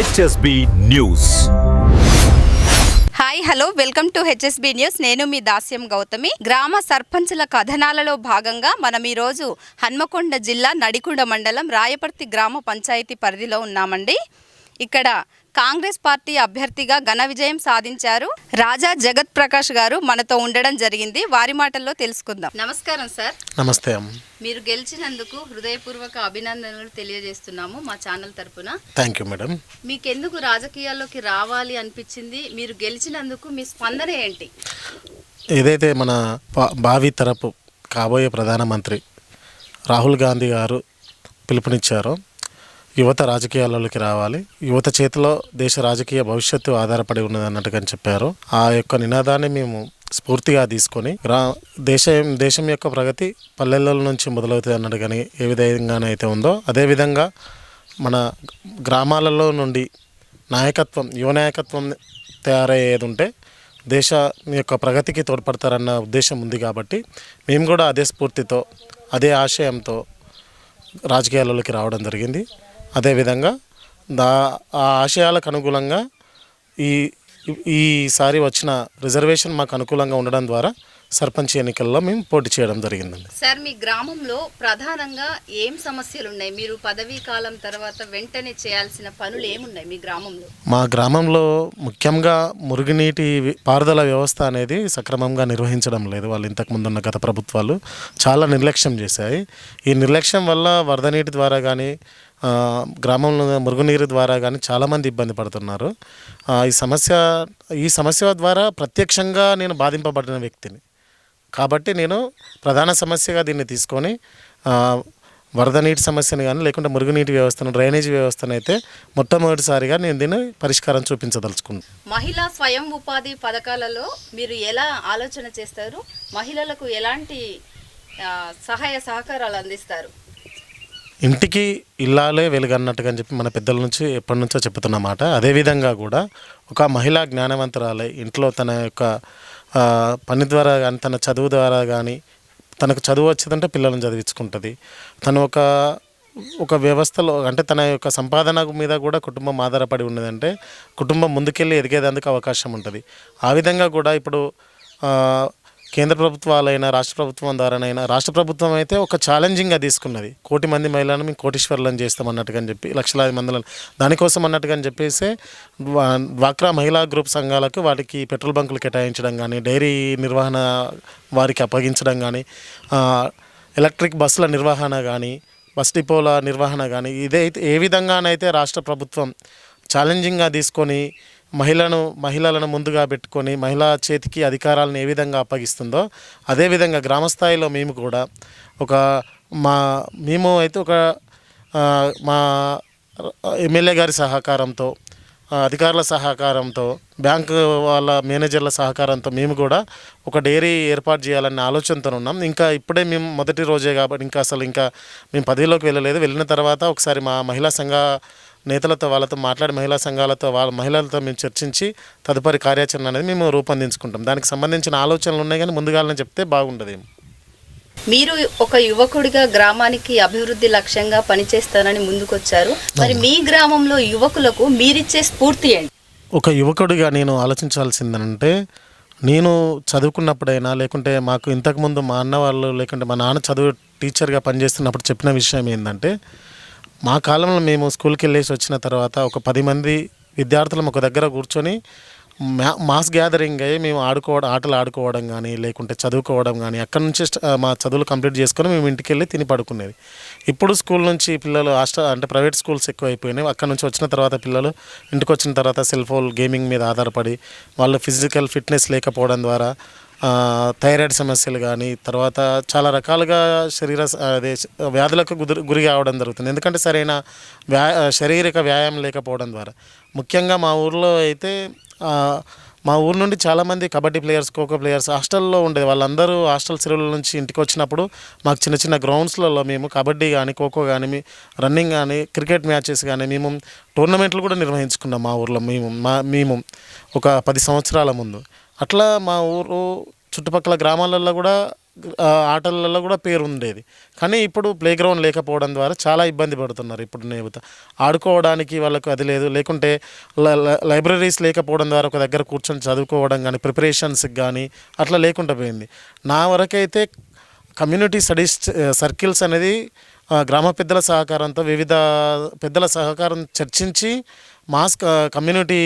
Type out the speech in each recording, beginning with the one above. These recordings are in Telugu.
HSB news hi hello welcome to HSB news నేను మీ దాస్యం గౌతమి. గ్రామ సర్పంచుల కథనాలలో భాగంగా మనం ఈరోజు హన్మకొండ జిల్లా నడికుండ మండలం రాయపర్తి గ్రామ పంచాయతీ పరిధిలో ఉన్నామండి. ఇక్కడ కాంగ్రెస్ పార్టీ అభ్యర్థిగా ఘన విజయం సాధించారు. రాజా జగత్ ప్రకాష్ గారు మనతో ఉండడం జరిగింది. వారి మాటల్లో తెలుసుకుందాం. నమస్కారం సార్. నమస్తే మీరు గెలిచినందుకు హృదయపూర్వక అభినందనలు తెలియజేస్తున్నాము మా ఛానల్ తరపున. థ్యాంక్ యూ మేడం మీకెందుకు రాజకీయాల్లోకి రావాలి అనిపించింది? మీరు గెలిచినందుకు మీ స్పందన ఏంటి? ఏదైతే మన భావి తరపు కాబోయే ప్రధానమంత్రి రాహుల్ గాంధీ గారు పిలుపునిచ్చారో యువత రాజకీయాలలోకి రావాలి. యువత చేతిలో దేశ రాజకీయ భవిష్యత్తు ఆధారపడి ఉన్నది అన్నట్టుగా అని చెప్పారు. ఆ యొక్క నినాదాన్ని మేము స్ఫూర్తిగా తీసుకొని గ్రా దేశం దేశం యొక్క ప్రగతి పల్లెల నుంచి మొదలవుతుంది అన్నట్టుగాని ఏ విధంగానైతే ఉందో అదేవిధంగా మన గ్రామాలలో నుండి నాయకత్వం యువ నాయకత్వం తయారయ్యేది ఉంటే దేశ యొక్క ప్రగతికి తోడ్పడతారన్న ఉద్దేశం ఉంది కాబట్టి మేము కూడా అదే స్ఫూర్తితో అదే ఆశయంతో రాజకీయాలలోకి రావడం జరిగింది. అదేవిధంగా దా ఆ ఆశయాలకు అనుగుణంగా ఈ ఈసారి వచ్చిన రిజర్వేషన్ మాకు అనుకూలంగా ఉండడం ద్వారా సర్పంచ్ ఎన్నికల్లో మేము పోటీ చేయడం జరిగిందండి. సార్ మీ గ్రామంలో ప్రధానంగా ఏం సమస్యలు ఉన్నాయి మీరు పదవీ కాలం తర్వాత వెంటనే చేయాల్సిన పనులు ఏమున్నాయి మీ గ్రామంలో? మా గ్రామంలో ముఖ్యంగా మురుగునీటి పారుదల వ్యవస్థ అనేది సక్రమంగా నిర్వహించడం లేదు. వాళ్ళు ఇంతకు ముందున్న గత ప్రభుత్వాలు చాలా నిర్లక్ష్యం చేశాయి. ఈ నిర్లక్ష్యం వల్ల వరద నీటి ద్వారా కానీ గ్రామంలో మురుగునీరు ద్వారా కానీ చాలామంది ఇబ్బంది పడుతున్నారు. ఈ సమస్య ఈ సమస్య ద్వారా ప్రత్యక్షంగా నేను బాధింపబడిన వ్యక్తిని. కాబట్టి నేను ప్రధాన సమస్యగా దీన్ని తీసుకొని వరద నీటి సమస్యను కానీ లేకుంటే మురుగునీటి వ్యవస్థను డ్రైనేజ్ వ్యవస్థను అయితే మొట్టమొదటిసారిగా నేను దీన్ని పరిష్కారం చూపించదలుచుకున్నాను మహిళా స్వయం ఉపాధి పథకాలలో మీరు ఎలా ఆలోచన చేస్తారు? మహిళలకు ఎలాంటి సహాయ సహకారాలు అందిస్తారు? ఇంటికి ఇల్లాలే వెలుగన్నట్టుగా అని చెప్పి మన పెద్దల నుంచి ఎప్పటి నుంచో చెప్తున్నమాట అదేవిధంగా కూడా ఒక మహిళా జ్ఞానవంతురాలే ఇంట్లో తన యొక్క పని ద్వారా కానీ తన చదువు ద్వారా కానీ తనకు చదువు వచ్చేదంటే పిల్లలను చదివించుకుంటుంది. తను ఒక ఒక వ్యవస్థలో అంటే తన యొక్క సంపాదన మీద కూడా కుటుంబం ఆధారపడి ఉన్నదంటే కుటుంబం ముందుకెళ్ళి ఎదిగేదందుకు అవకాశం ఉంటుంది. ఆ విధంగా కూడా ఇప్పుడు కేంద్ర ప్రభుత్వాలైనా రాష్ట్ర ప్రభుత్వం ద్వారానైనా రాష్ట్ర ప్రభుత్వం అయితే ఒక ఛాలెంజింగ్గా తీసుకున్నది. కోటి మంది మహిళలను మేము కోటీశ్వర్లను చేస్తామన్నట్టుగా అని చెప్పి లక్షలాది మందిలను దానికోసం అన్నట్టుగా అని చెప్పేసి డ్వాక్రా మహిళా గ్రూప్ సంఘాలకు వాటికి పెట్రోల్ బంకులు కేటాయించడం కానీ డైరీ నిర్వహణ వారికి అప్పగించడం కానీ ఎలక్ట్రిక్ బస్సుల నిర్వహణ కానీ బస్ డిపోల నిర్వహణ కానీ ఇదైతే ఏ విధంగానైతే రాష్ట్ర ప్రభుత్వం ఛాలెంజింగ్గా తీసుకొని మహిళను మహిళలను ముందుగా పెట్టుకొని మహిళా చేతికి అధికారాలను ఏ విధంగా అప్పగిస్తుందో అదేవిధంగా గ్రామ స్థాయిలో మేము కూడా ఒక మా మేము అయితే ఒక మా ఎమ్మెల్యే గారి సహకారంతో అధికారుల సహకారంతో బ్యాంకు వాళ్ళ మేనేజర్ల సహకారంతో మేము కూడా ఒక డైరీ ఏర్పాటు చేయాలనే ఆలోచనతో ఉన్నాం. ఇంకా ఇప్పుడే మేము మొదటి రోజే కాబట్టి ఇంకా అసలు ఇంకా మేము పదవిలోకి వెళ్ళలేదు. వెళ్ళిన తర్వాత ఒకసారి మా మహిళా సంఘ నేతలతో వాళ్ళతో మాట్లాడి మహిళా సంఘాలతో వాళ్ళ మహిళలతో మేము చర్చించి తదుపరి కార్యాచరణ అనేది మేము రూపొందించుకుంటాం. దానికి సంబంధించిన ఆలోచనలు ఉన్నాయి కానీ ముందుగానే చెప్తే బాగుండదు మీరు ఒక యువకుడిగా గ్రామానికి అభివృద్ధి లక్ష్యంగా పనిచేస్తానని ముందుకొచ్చారు. మరి మీ గ్రామంలో యువకులకు మీరిచ్చే స్ఫూర్తి ఏంటి? ఒక యువకుడిగా నేను ఆలోచించాల్సిందంటే నేను చదువుకున్నప్పుడైనా లేకుంటే మాకు ఇంతకుముందు మా అన్న వాళ్ళు లేకుంటే మా నాన్న చదువు టీచర్గా పనిచేస్తున్నప్పుడు చెప్పిన విషయం ఏంటంటే మా కాలంలో మేము స్కూల్కి వెళ్ళేసి వచ్చిన తర్వాత ఒక పది మంది విద్యార్థులం ఒక దగ్గర కూర్చొని మా మాస్ గ్యాదరింగ్ అయ్యి మేము ఆడుకోవడం ఆటలు ఆడుకోవడం కానీ లేకుంటే చదువుకోవడం కానీ అక్కడ నుంచి స్ట- మా చదువులు కంప్లీట్ చేసుకొని మేము ఇంటికి వెళ్ళి తిని పడుకునేది. ఇప్పుడు స్కూల్ నుంచి పిల్లలు హాస్టల్ అంటే ప్రైవేట్ స్కూల్స్ ఎక్కువ అయిపోయినాయి అక్కడ నుంచి వచ్చిన తర్వాత పిల్లలు ఇంటికి వచ్చిన తర్వాత సెల్ ఫోన్ గేమింగ్ మీద ఆధారపడి వాళ్ళు ఫిజికల్ ఫిట్నెస్ లేకపోవడం ద్వారా థైరాయిడ్ సమస్యలు కానీ తర్వాత చాలా రకాలుగా శరీర అదే వ్యాధులకు గురి గురి కావడం జరుగుతుంది. ఎందుకంటే సరైన వ్యా శారీరక వ్యాయామం లేకపోవడం ద్వారా. ముఖ్యంగా మా ఊర్లో అయితే మా ఊరు నుండి చాలామంది కబడ్డీ ప్లేయర్స్ ఖోఖో ప్లేయర్స్ హాస్టల్లో ఉండేది. వాళ్ళందరూ హాస్టల్ సెలవుల నుంచి ఇంటికి వచ్చినప్పుడు మాకు చిన్న చిన్న గ్రౌండ్స్లలో మేము కబడ్డీ కానీ ఖోఖో కానీ రన్నింగ్ కానీ క్రికెట్ మ్యాచెస్ కానీ మేము టోర్నమెంట్లు కూడా నిర్వహించుకున్నాం మా ఊర్లో మేము మా మేము ఒక పది సంవత్సరాల ముందు. అట్లా మా ఊరు చుట్టుపక్కల గ్రామాలలో కూడా ఆటలలో కూడా పేరు ఉండేది కానీ ఇప్పుడు ప్లే గ్రౌండ్ లేకపోవడం ద్వారా చాలా ఇబ్బంది పడుతున్నారు ఇప్పుడు యువత ఆడుకోవడానికి వాళ్ళకు అది లేదు. లేకుంటే లైబ్రరీస్ లేకపోవడం ద్వారా ఒక దగ్గర కూర్చొని చదువుకోవడం కానీ ప్రిపరేషన్స్కి కానీ అట్లా లేకుండా పోయింది. నా వరకైతే కమ్యూనిటీ స్టడీస్ సర్కిల్స్ అనేది గ్రామ పెద్దల సహకారంతో వివిధ పెద్దల సహకారం చర్చించి మాస్ కమ్యూనిటీ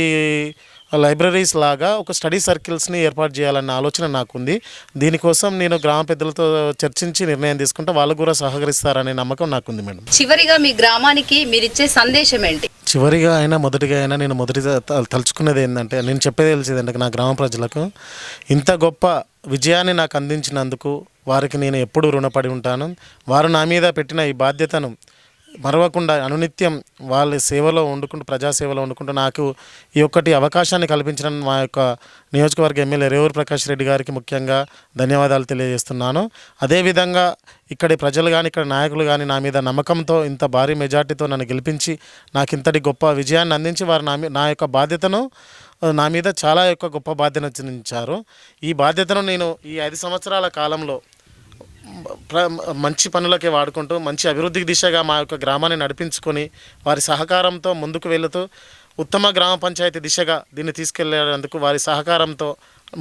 లైబ్రరీస్ లాగా ఒక స్టడీ సర్కిల్స్ని ఏర్పాటు చేయాలన్న ఆలోచన నాకుంది. దీనికోసం నేను గ్రామ పెద్దలతో చర్చించి నిర్ణయం తీసుకుంటే వాళ్ళు కూడా సహకరిస్తారనే నమ్మకం నాకుంది మేడం. చివరిగా మీ గ్రామానికి మీరిచ్చే సందేశం ఏంటి? చివరిగా అయినా మొదటిగా అయినా నేను మొదటి తలుచుకున్నది ఏంటంటే నేను చెప్పేది తెలిసేది అంటే నా గ్రామ ప్రజలకు ఇంత గొప్ప విజయాన్ని నాకు అందించినందుకు వారికి నేను ఎప్పుడూ రుణపడి ఉంటాను. వారు నా మీద పెట్టిన ఈ బాధ్యతను మరవకుండా అనునిత్యం వాళ్ళ సేవలో వండుకుంటూ ప్రజాసేవలో వండుకుంటూ నాకు ఈ ఒక్కటి అవకాశాన్ని కల్పించిన మా యొక్క నియోజకవర్గ ఎమ్మెల్యే రేవూరు ప్రకాష్ రెడ్డి గారికి ముఖ్యంగా ధన్యవాదాలు తెలియజేస్తున్నాను. అదేవిధంగా ఇక్కడి ప్రజలు కానీ ఇక్కడ నాయకులు కానీ నా మీద నమ్మకంతో ఇంత భారీ మెజార్టీతో నన్ను గెలిపించి నాకు ఇంతటి గొప్ప విజయాన్ని అందించి వారు నా నా యొక్క బాధ్యతను నా మీద చాలా యొక్క గొప్ప బాధ్యత ఇచ్చారు ఈ బాధ్యతను నేను ఈ ఐదు సంవత్సరాల కాలంలో మంచి పనులకే వాడుకుంటూ మంచి అభివృద్ధికి దిశగా మా యొక్క గ్రామాన్ని నడిపించుకొని వారి సహకారంతో ముందుకు వెళుతూ ఉత్తమ గ్రామ పంచాయతీ దిశగా దీన్ని తీసుకెళ్ళేందుకు వారి సహకారంతో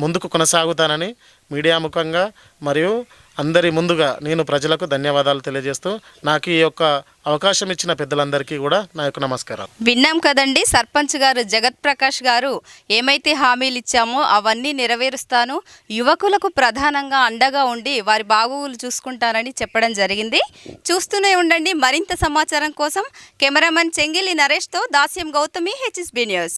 ముందుకు కొనసాగుతానని మీడియా ముఖంగా మరియు అందరి ముందుగా నేను ప్రజలకు ధన్యవాదాలు తెలియజేస్తూ నాకు ఈ యొక్క అవకాశం ఇచ్చిన పెద్దలందరికీ కూడా నా యొక్క నమస్కారం విన్నాం కదండి సర్పంచ్ గారు జగత్ ప్రకాష్ గారు ఏమైతే హామీలు ఇచ్చామో అవన్నీ నెరవేరుస్తాను. యువకులకు ప్రధానంగా అండగా ఉండి వారి బాగోగులు చూసుకుంటానని చెప్పడం జరిగింది. చూస్తూనే ఉండండి మరింత సమాచారం కోసం కెమెరామెన్ చెంగిలి నరేష్తో దాస్యం గౌతమి హెచ్ఎస్బి న్యూస్.